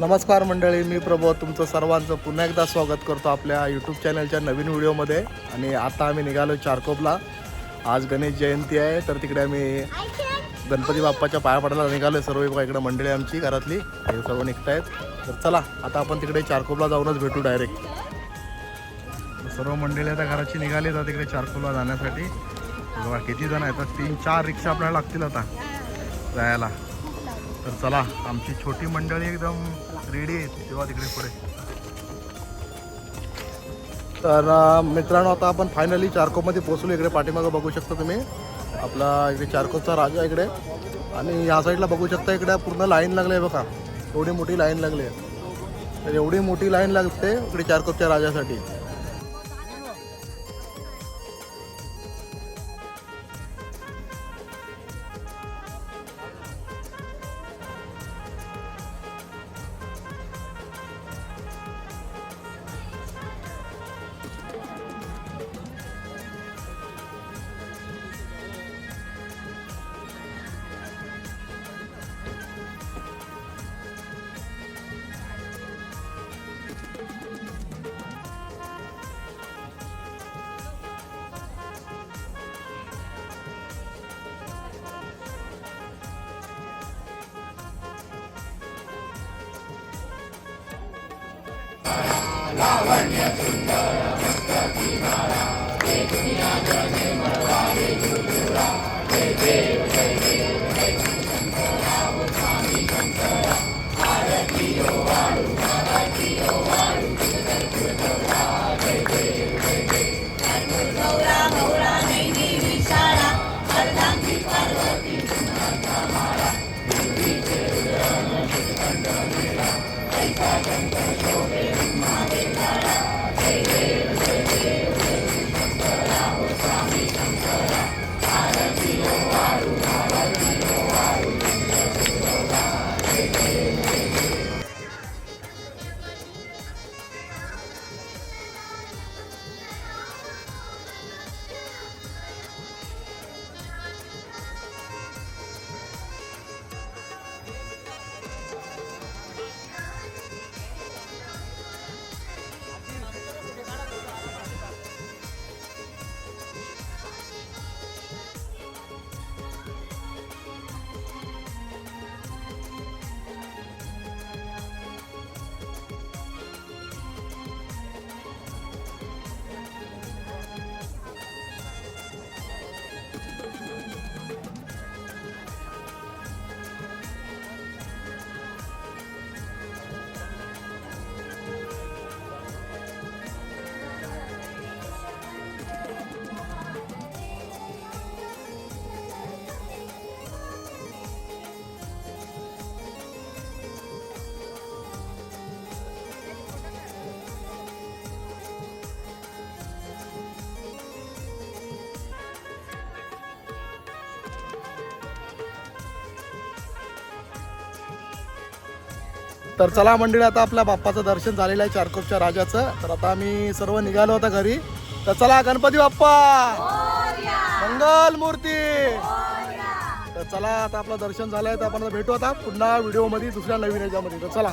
नमस्कार मंडळी मी प्रभो तुमचं सर्वांचं पुन्हा एकदा स्वागत करतो आपल्या यूट्यूब चॅनलच्या नवीन व्हिडिओमध्ये. आणि आता आम्ही निघालो चारकोपला. आज गणेश जयंती आहे तर तिकडे आम्ही गणपती बाप्पाच्या पाया पडायला निघालो सर्व इकडे मंडळी आमची घरातली हे सर्व निघतायत. तर चला आता आपण तिकडे चारकोपला जाऊनच भेटू डायरेक्ट सर्व मंडळी आता घराची निघाली तर तिकडे चारकोपला जाण्यासाठी. बघा किती जण आहेत? तर तीन चार रिक्षा आपल्याला लागतील आता जायला. तर चला आमची छोटी मंडळी एकदम रेडी आहे. तेव्हा तिकडे पुढे. तर मित्रांनो आता आपण फायनली चारकोपमध्ये पोचलो इकडे पाठीमागं बघू शकता तुम्ही. आपला इकडे चारकोपचा राजा इकडे. आणि या साईडला बघू शकता इकडे पूर्ण लाईन लागली आहे बघा. एवढी मोठी लाईन लागली आहे. तर एवढी मोठी लाईन लागते इकडे चारकोपच्या राजासाठी. Yeah. तर चला मंडळी आता आपल्या बाप्पाचं दर्शन झालेलं आहे चारकोपच्या राजाचं. तर आता आम्ही सर्व निघालो होता घरी. तर चला गणपती बाप्पा! मंगल मूर्ती तर चला आता आपलं दर्शन झालंय तर आपण भेटू आता पुन्हा व्हिडिओमध्ये दुसऱ्या नवीन याच्यामध्ये. तर चला.